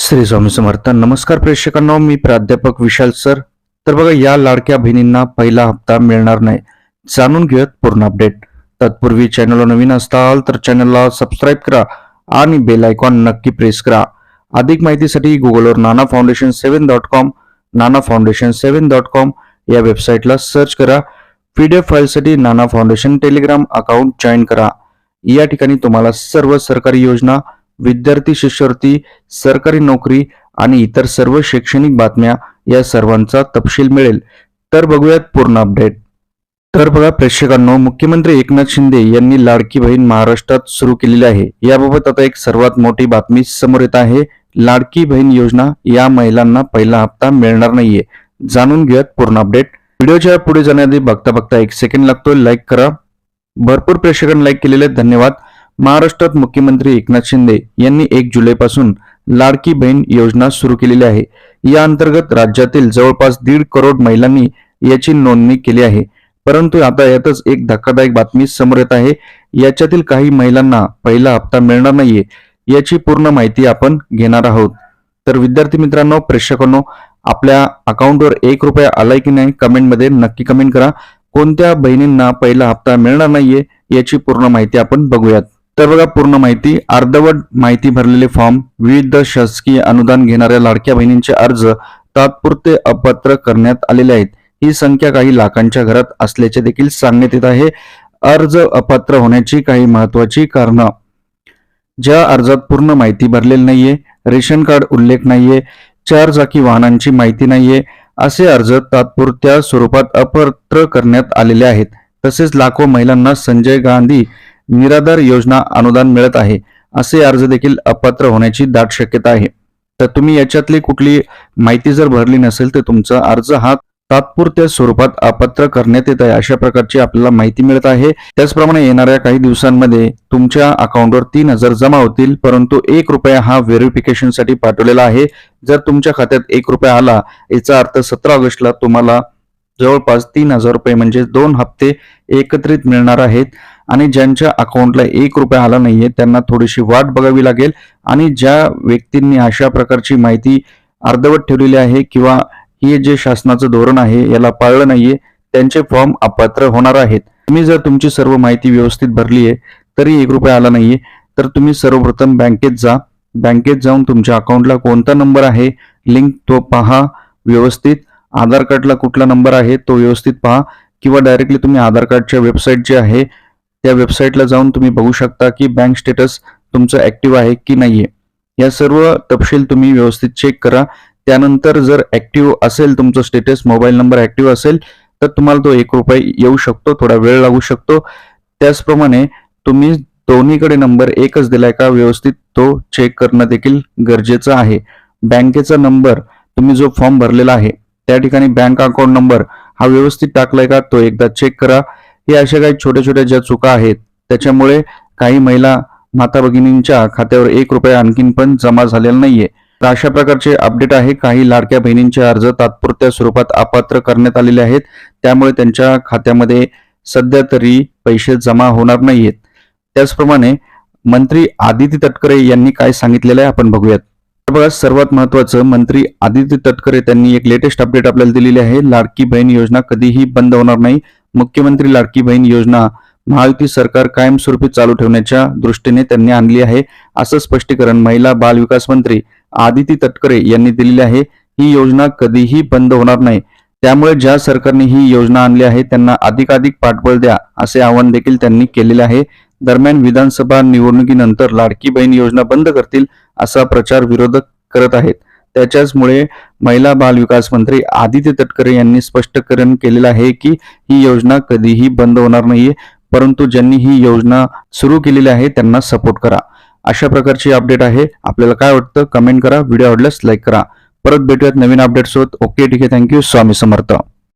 श्री स्वामी समर्थ. नमस्कार प्रेक्षकांनो मी प्राध्यापक विशाल सर. तर बघा या लाडक्या बहिणींना पहिला हप्ता मिळणार नाही. जाणून घेऊयात पूर्ण अपडेट तत्पूर्वी चॅनलला नवीन असताल तर चॅनलला सबस्क्राईब करा आणि बेल आयकॉन नक्की प्रेस करा. अधिक माहितीसाठी गुगलवर Nana foundation seven dot com Nana foundation seven dot com या वेबसाईटला सर्च करा. पीडीएफ फाईलसाठी Nana foundation Telegram account join करा. या ठिकाणी तुम्हाला सर्व सरकारी योजना विद्यार्थी शिष्यवृत्ती सरकारी नोकरी आणि इतर सर्व शैक्षणिक बातम्या या सर्वांचा तपशील मिळेल. तर बघूयात पूर्ण अपडेट. तर बघा प्रेक्षकांनो मुख्यमंत्री एकनाथ शिंदे यांनी लाडकी बहीण महाराष्ट्रात सुरू केलेली आहे. याबाबत आता एक सर्वात मोठी बातमी समोर येत आहे. लाडकी बहीण योजना या महिलांना पहिला हप्ता मिळणार नाहीये. जाणून घेऊयात पूर्ण अपडेट. व्हिडिओच्या पुढे जाण्याआधी बघता बघता एक सेकंड लागतो लाईक करा. भरपूर प्रेक्षकांनी लाईक केलेले आहेत. धन्यवाद. महाराष्ट्रात मुख्यमंत्री एकनाथ शिंदे यांनी एक जुलैपासून लाडकी बहीण योजना सुरू केलेली आहे. या अंतर्गत राज्यातील जवळपास दीड करोड महिलांनी याची नोंदणी केली आहे. परंतु आता यातच एक धक्कादायक बातमी समोर येत आहे. याच्यातील काही महिलांना पहिला हप्ता मिळणार नाहीये याची पूर्ण माहिती आपण घेणार आहोत. तर विद्यार्थी मित्रांनो प्रेक्षकांनो आपल्या अकाउंटवर एक रुपया आलाय की नाही कमेंटमध्ये नक्की कमेंट करा. कोणत्या बहिणींना पहिला हप्ता मिळणार नाहीये याची पूर्ण माहिती आपण बघूयात. तर बघा पूर्ण माहिती अर्धवट माहिती भरलेले फॉर्म विविध शासकीय अनुदान घेणाऱ्या लाडक्या बहिणींचे अर्ज तात्पुरते अपात्र करण्यात आलेले आहेत. ही संख्या काही लाखांच्या घरात असल्याचे देखील सांगण्यात येत आहे. अर्ज अपात्र होण्याची काही महत्वाची कारणं. ज्या अर्जात पूर्ण माहिती भरलेली नाहीये रेशन कार्ड उल्लेख नाहीये चार चाकी वाहनांची माहिती नाहीये असे अर्ज तात्पुरत्या स्वरूपात अपात्र करण्यात आलेले आहेत. तसेच लाखो महिलांना संजय गांधी निराधार योजना अनुदान मिळत आहे असे अर्ज देखील अपात्र होण्याची दाट शक्यता आहे. तर तुम्ही याच्यातली कुठली माहिती जर भरली नसेल तर तुमचा अर्ज हा तात्पुरत्या स्वरूपात अपात्र करण्यात येत आहे अशा प्रकारची आपल्याला माहिती मिळत आहे. त्याचप्रमाणे येणाऱ्या काही दिवसांमध्ये तुमच्या अकाउंटवर तीन हजार जमा होतील परंतु एक रुपया हा व्हेरिफिकेशनसाठी पाठवलेला आहे. जर तुमच्या खात्यात एक रुपया आला याचा अर्थ सतरा ऑगस्टला तुम्हाला जवळपास तीन हजार रुपये म्हणजे दोन हप्ते एकत्रित मिळणार आहेत. आणि ज्यांच्या अकाउंटला एक रुपया आला नाहीये त्यांना थोडीशी वाट बघावी लागेल. आणि ज्या व्यक्तींनी अशा प्रकारची माहिती अर्धवट ठेवलेली आहे किंवा हे जे शासनाचं धोरण आहे याला पाळलं नाहीये त्यांचे फॉर्म अपात्र होणार आहेत. तुम्ही जर तुमची सर्व माहिती व्यवस्थित भरली आहे तरी एक रुपया आला नाहीये तर तुम्ही सर्वप्रथम बँकेत जा. बँकेत जाऊन तुमच्या अकाउंटला कोणता नंबर आहे लिंक तो पहा व्यवस्थित. आधार कार्डला कुठला नंबर आहे तो व्यवस्थित पहा. किंवा डायरेक्टली तुम्ही आधार कार्डच्या वेबसाईट जे आहे त्या वेबसाईटला जाऊन तुम्ही बघू शकता की बँक स्टेटस तुमचं ऍक्टिव्ह आहे की नाहीये. या सर्व तपशील तुम्ही व्यवस्थित चेक करा. त्यानंतर जर ऍक्टिव्ह असेल तुमचं स्टेटस मोबाईल नंबर ऍक्टिव्ह असेल तर तुम्हाला तो एक रुपये येऊ शकतो थोडा वेळ लागू शकतो. त्याचप्रमाणे तुम्ही दोन्हीकडे नंबर एकच दिलाय का व्यवस्थित तो चेक करणं देखील गरजेचं आहे. बँकेचा नंबर तुम्ही जो फॉर्म भरलेला आहे त्या ठिकाणी बँक अकाउंट नंबर हा व्यवस्थित टाकलाय का तो एकदा चेक करा. हे अशा काही छोट्या छोट्या ज्या चुका आहेत त्याच्यामुळे काही महिला माता भगिनींच्या खात्यावर एक रुपया आणखीन पण जमा झालेला नाहीये. तर अशा प्रकारचे अपडेट आहे. काही लाडक्या बहिणींचे अर्ज तात्पुरत्या स्वरूपात अपात्र करण्यात आलेले आहेत. त्यामुळे त्यांच्या खात्यामध्ये सध्या तरी पैसे जमा होणार नाहीयेत. त्याचप्रमाणे मंत्री आदिती तटकरे यांनी काय सांगितलेलं आहे आपण बघूयात. बघा सर्वात महत्वाचं मंत्री आदित्य तटकरे त्यांनी एक लेटेस्ट अपडेट आपल्याला दिलेली आहे. लाडकी बहीण योजना कधीही बंद होणार नाही. मुख्यमंत्री लाडकी बहीण योजना महायुती सरकार कायमस्वरूपी चालू ठेवण्याच्या दृष्टीने त्यांनी आणली आहे असं स्पष्टीकरण महिला बाल विकास मंत्री आदिती तटकरे यांनी दिलेले आहे. ही योजना कधीही बंद होणार नाही. त्यामुळे ज्या सरकारने ही योजना आणली आहे त्यांना अधिकाधिक पाठबळ द्या असे आवाहन देखील त्यांनी केलेले आहे. दरम्यान विधानसभा निवडणुकीनंतर लाडकी बहीण योजना बंद करतील असा प्रचार विरोधक करत आहेत. त्याच्याचमुळे महिला बाल विकास मंत्री आदित्य तटकरे यांनी स्पष्टीकरण केलेलं आहे की ही योजना कधीही बंद होणार नाहीये परंतु ज्यांनी ही योजना सुरू केलेली आहे त्यांना सपोर्ट करा. अशा प्रकारची अपडेट आहे. आपल्याला काय वाटतं? कमेंट करा. व्हिडिओ आवडल्यास लाईक करा. परत भेटूयात नवीन अपडेट्स होत ओके ठीक आहे. Thank you. स्वामी समर्थ.